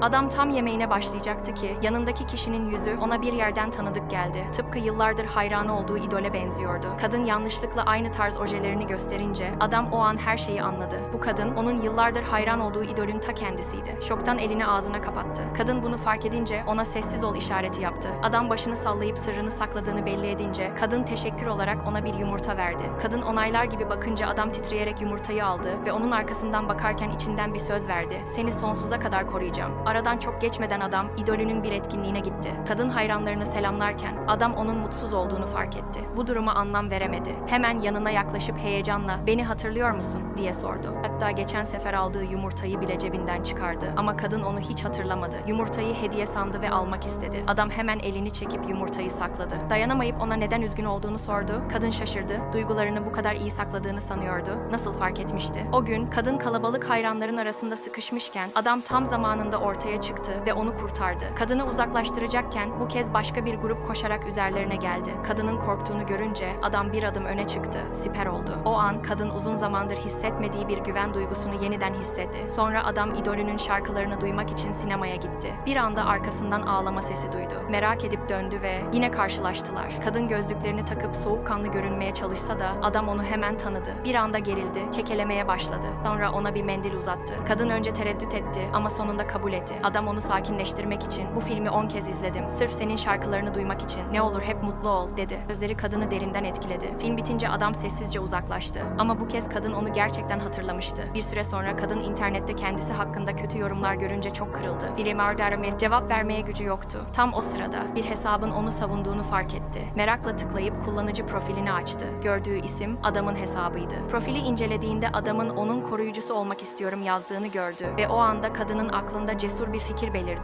Adam tam yemeğine başlayacaktı ki yanındaki kişinin yüzü ona bir yerden tanıdık geldi. Tıpkı yıllardır hayranı olduğu idole benziyordu. Kadın yanlışlıkla aynı tarz ojelerini gösterince adam o an her şeyi anladı. Bu kadın onun yıllardır hayran olduğu idolün ta kendisiydi. Şoktan elini ağzına kapattı. Kadın bunu fark edince ona sessiz ol işareti yaptı. Adam başını sallayıp sırrını sakladığını belli edince kadın teşekkür olarak ona bir yumurta verdi. Kadın onaylar gibi bakınca adam titreyerek yumurtayı aldı ve onun arkasından bakarken içinden bir söz verdi. Seni sonsuza kadar koruyacağım. Aradan çok geçmeden adam idolünün bir etkinliğine gitti. Kadın hayranlarını selamlarken adam onun mutsuz olduğunu fark etti. Bu duruma anlam veremedi. Hemen yanına yaklaşıp heyecanla "Beni hatırlıyor musun?" diye sordu. Hatta geçen sefer aldığı yumurtayı bile cebinden çıkardı ama kadın onu hiç hatırlamadı. Yumurtayı hediye sandı ve almak istedi. Adam hemen elini çekip yumurtayı sakladı. Dayanamayıp ona neden üzgün olduğunu sordu. Kadın şaşırdı. Duygularını bu kadar iyi sakladığını sanıyordu. Nasıl fark etmişti? O gün kadın kalabalık hayranların arasında sıkışmışken adam tam zamanında ortaya çıktı ve onu kurtardı. Kadını uzaklaştıracakken bu kez başka bir grup koşarak üzerlerine geldi. Kadının korktuğunu görünce adam bir adım öne çıktı. Siper oldu. O an kadın uzun zamandır hissetmediği bir güven duygusunu yeniden hissetti. Sonra adam idolünün şarkılarını duymak için sinemaya gitti. Bir anda arkasından ağlama sesi duydu. Merak edip döndü ve yine karşılaştılar. Kadın gözlüklerini takıp soğukkanlı görünmeye çalışsa da adam onu hemen tanıdı. Bir anda gerildi, kekelemeye başladı. Sonra ona bir mendil uzattı. Kadın önce tereddüt etti ama sonunda kabul etti. Adam onu sakinleştirmek için bu filmi 10 kez izledim. Sırf senin şarkılarını duymak için. Ne olur hep mutlu ol dedi. Gözleri kadını derinden etkiledi. Film bitince adam sessizce uzaklaştı. Ama bu kez kadın onu gerçekten hatırlamıştı. Bir süre sonra kadın internette kendisi hakkında kötü yorumlar görünce çok kırıldı. William Arderme cevap vermeye gücü yoktu. Tam o sırada bir hesabın onu savunduğunu fark etti. Merakla tıklayıp kullanıcı profilini açtı. Gördüğü isim adamın hesabıydı. Profili incelediğinde adamın onun koruyucusu olmak istiyorum yazdığını gördü ve o anda kadının aklında cesur bir fikir belirdi.